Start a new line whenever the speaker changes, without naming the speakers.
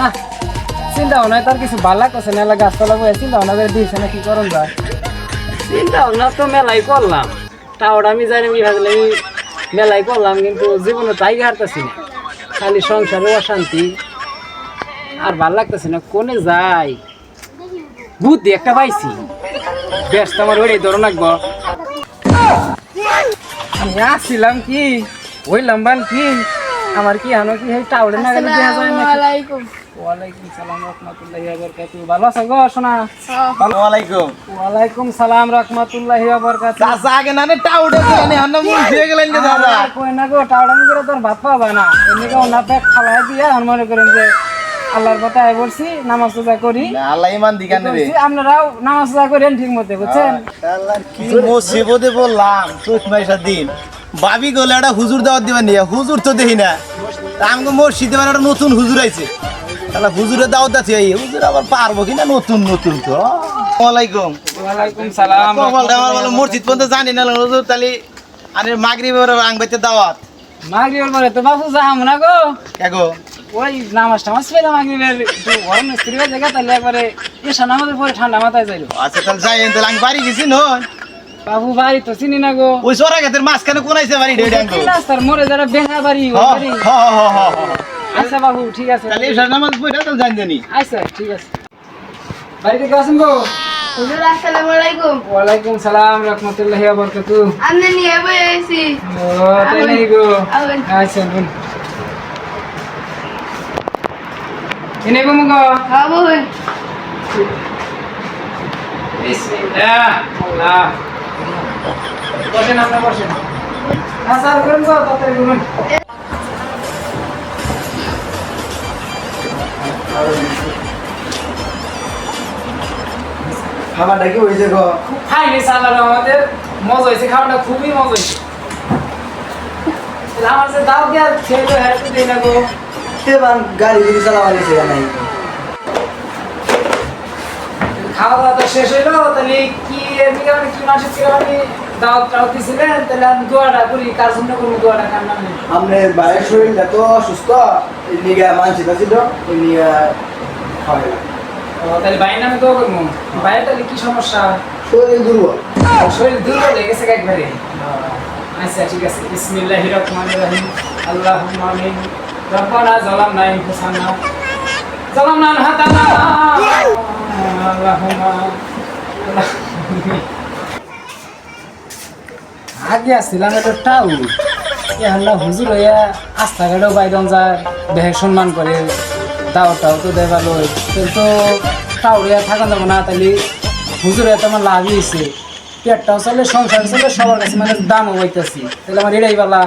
না চিন্তা ভাবনা তার কিছু ভালো লাগতেছে না গাছপালা বয়ে চিন্তা ভাবনা করে দিয়েছে না কি করুন যায় চিন্তা ভাবনা তো মেলাই করলাম। টাওয়ার আমি জানি আমি ভাবলে আমি মেলাই করলাম কিন্তু জীবনে তাই হারতেছি না। খালি সংসারে অশান্তি আর ভালো লাগতেছে না কোনে যাই? বুদ্ধি একটা পাইছি। বেশ তোমার ওই ধরো রাখব। আমি আসছিলাম কি? ওই লম্বান কি? আমার কি হানো কি? এই টাউরে না গেলে দেখা যায়
আসসালামাইকুম
ওয়ালাইকুম সালাম রহমতুল্লাহি ওয়া বারাকাতুহু। ভালো আছো গো শোনা
ওয়ালাইকুম।
ওয়ালাইকুম সালাম রহমতুল্লাহি ওয়া বারাকাতুহু।
চাচা আগে না টাউডে গেলেন হান্ন মুখ দিয়ে গেলেন যে দাদা।
আর কই না গো আমি করে তোর ভাত পাবা না। এমনি ওনা পেট খালাই দিয়ে আর মনে করেন যে আল্লাহর কথা আই বলছি নামাজ রোজা করি।
না, আল্লাহ ইমান দিগান রে।
বলছি, আপনারাও নামাজ রোজা করেন ঠিক মতো বুঝছেন
আল্লাহর কি মুসিবতে বললাম চৈত মাসের দিন ভাবি গলে একটা হুজুর দাওয়াত দিবেন নিয়ে হুজুর তো দেখি না। তা আমাকে মসজিদে মানে একটা নতুন হুজুর আইছে। তাহলে হুজুরের দাওয়াত আছে এই হুজুর আবার পারব কিনা নতুন নতুন তো? ওয়ালাইকুম।
ওয়ালাইকুম সালাম।
আমার বলো মসজিদ পর্যন্ত জানি না হুজুর তাহলে আরে মাগরিবের আংবাইতে দাওয়াত।
মাগরিবের পরে তো বাবু যাহাম না গো।
এগো
ওই নামাজ টামাজ পেলাম মাগরিবের একটু গরম স্ত্রী জায়গা তাহলে একবারে এসা নামাজের পরে ঠান্ডা মাথায় যাইলো।
আচ্ছা তাহলে যাই তাহলে আমি বাড়ি গেছি নয়।
বাবু বাড়ি তো চিনি না গো।
ওই সরা গেতের মাঝখানে কোন আইছে বাড়ি? ঢেড়ে আনব
রাস্তার মোড়ে যারা বেঙ্গা বাড়ি ওই
হ্যাঁ
বাড়ি।
হ্যাঁ হ্যাঁ হ্যাঁ
আচ্ছা বাবু ঠিক আছে।
তাহলে এসব নামাজ পড়ে তাহলে জানি জানি
আচ্ছা ঠিক আছে। বাড়িতে কেউ আছেন গো?
হুজুর আসসালামু আলাইকুম।
ওয়ালাইকুম সালাম রহমতুল্লাহি ওয়া বারাকাতুহু।
আমি নিয়ে আইছি।
ও তাই নাই গো? আচ্ছা বোন এনে গো মগো
বাবু
বিসমিল্লাহ আল্লাহ। বসেন আপনার বসেন। করুন গো তাড়াতাড়ি করুন
খাবারটা কি হয়েছে গো?
খাইনি সালার আমাদের মজা হয়েছে খাওয়াটা খুবই মজা হয়েছে। আমার যে দাও ছেলে হ্যাঁ তো দিই না গো।
গাড়ি গুলি চালাবার নাই
খাওয়া দাওয়া তো শেষ হইল তাহলে কি এমনি মানে কি মাসের ছিল আমি দাওয়াত টাওয়াত দিছিলেন? তাহলে আমি দোয়াটা করি কার জন্য করব দোয়াটা কার নামে?
আপনার বাইরের শরীরটা তো অসুস্থ এই মানসিক ছিল এই হয়
তাহলে বাইরের নামে দোয়া করব? বাইরে তাহলে কি সমস্যা?
শরীর দুর্বল।
শরীর দুর্বল হয়ে গেছে একবারে। আচ্ছা ঠিক আছে। বিসমিল্লাহ রহমান রহিম। আল্লাহ আমিন। রব্বানা জালামনা আনফুসানা। জালামনা আনহাতানা। আল্লাহুম্মা আগে আসছিলাম একটা টাউন এ হাল্লা হুজুর হইয়া রাস্তাঘাটেও বাইরন যায়, দেহে সম্মান করে দাওয়াটাও তো দেয় ভালো কিন্তু টাউরিয়া থাকা যাব না তাহলে হুজুরে তো আমার লাভই হয়েছে পেটটাও চলে সংসার চলে, সবার কাছে মানে দামও হইতেছি তাহলে আমার এটাই বলা